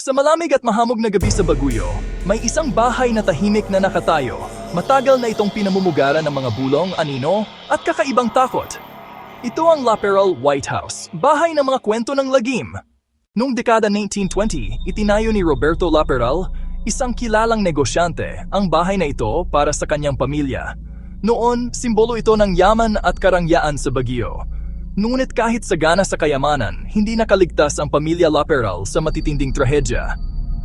Sa malamig at mahamog na gabi sa Baguio, may isang bahay na tahimik na nakatayo. Matagal na itong pinamumugaran ng mga bulong, anino, at kakaibang takot. Ito ang La Pearl White House, bahay ng mga kwento ng lagim. Noong dekada 1920, itinayo ni Roberto La Pearl, isang kilalang negosyante, ang bahay na ito para sa kanyang pamilya. Noon, simbolo ito ng yaman at karangyaan sa Baguio. Ngunit kahit sagana sa kayamanan, hindi nakaligtas ang pamilya Laperal sa matitinding trahedya.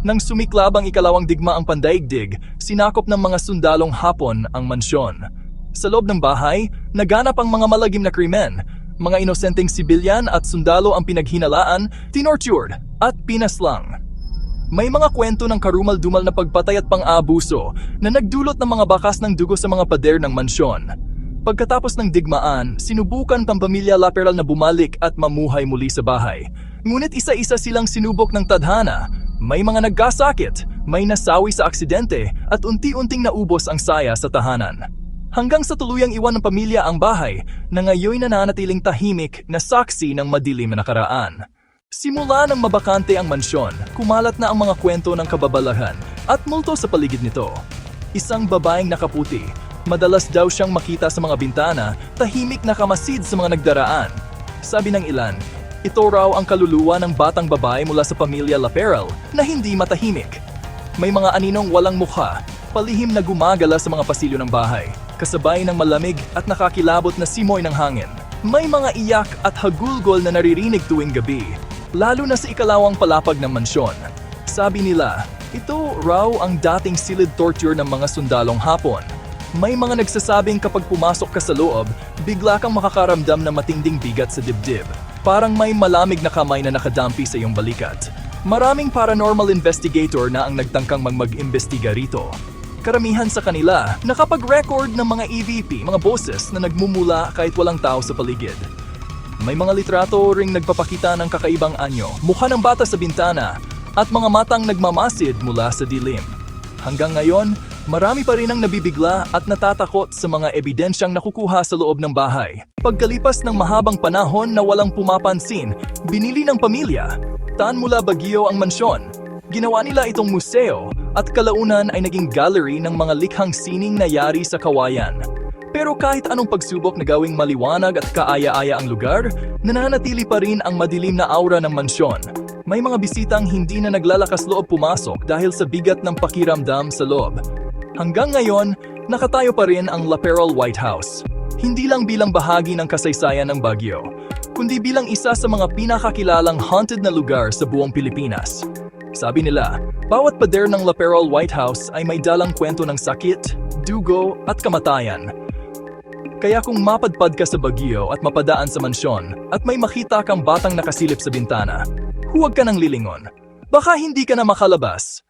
Nang sumiklab ang ikalawang digmaang pandaigdig, sinakop ng mga sundalong Hapon ang mansyon. Sa loob ng bahay, naganap ang mga malagim na krimen. Mga inosenteng sibilyan at sundalo ang pinaghinalaan, tinortured at pinaslang. May mga kwento ng karumal-dumal na pagpatay at pang-aabuso na nagdulot ng mga bakas ng dugo sa mga pader ng mansyon. Pagkatapos ng digmaan, sinubukan ng pamilya Laperal na bumalik at mamuhay muli sa bahay. Ngunit isa-isa silang sinubok ng tadhana. May mga nagkasakit, may nasawi sa aksidente at unti-unting naubos ang saya sa tahanan. Hanggang sa tuluyang iwan ng pamilya ang bahay na ngayon nananatiling tahimik na saksi ng madilim na nakaraan. Simula ng mabakante ang mansyon, kumalat na ang mga kwento ng kababalahan at multo sa paligid nito. Isang babaeng nakaputi, madalas daw siyang makita sa mga bintana, tahimik na kamasid sa mga nagdaraan. Sabi ng ilan, ito raw ang kaluluwa ng batang babae mula sa pamilya Laperal na hindi matahimik. May mga aninong walang mukha, palihim na gumagala sa mga pasilyo ng bahay, kasabay ng malamig at nakakilabot na simoy ng hangin. May mga iyak at hagulgol na naririnig tuwing gabi, lalo na sa ikalawang palapag ng mansyon. Sabi nila, ito raw ang dating silid torture ng mga sundalong hapon. May mga nagsasabing kapag pumasok ka sa loob, bigla kang makakaramdam ng matinding bigat sa dibdib. Parang may malamig na kamay na nakadampi sa iyong balikat. Maraming paranormal investigator na ang nagtangkang mag-imbestiga rito. Karamihan sa kanila, nakapag-record ng mga EVP, mga boses na nagmumula kahit walang tao sa paligid. May mga litrato ring nagpapakita ng kakaibang anyo, mukha ng bata sa bintana, at mga matang nagmamasid mula sa dilim. Hanggang ngayon, marami pa rin ang nabibigla at natatakot sa mga ebidensyang nakukuha sa loob ng bahay. Pagkalipas ng mahabang panahon na walang pumapansin, binili ng pamilya. Tan mula Baguio ang mansyon. Ginawa nila itong museo at kalaunan ay naging gallery ng mga likhang sining na yari sa kawayan. Pero kahit anong pagsubok na gawing maliwanag at kaaya-aya ang lugar, nananatili pa rin ang madilim na aura ng mansyon. May mga bisitang hindi na naglalakas loob pumasok dahil sa bigat ng pakiramdam sa loob. Hanggang ngayon, nakatayo pa rin ang La Pearl White House. Hindi lang bilang bahagi ng kasaysayan ng Baguio, kundi bilang isa sa mga pinakakilalang haunted na lugar sa buong Pilipinas. Sabi nila, bawat pader ng La Pearl White House ay may dalang kwento ng sakit, dugo at kamatayan. Kaya kung mapadpad ka sa Baguio at mapadaan sa mansyon at may makita kang batang nakasilip sa bintana, huwag ka nang lilingon. Baka hindi ka na makalabas.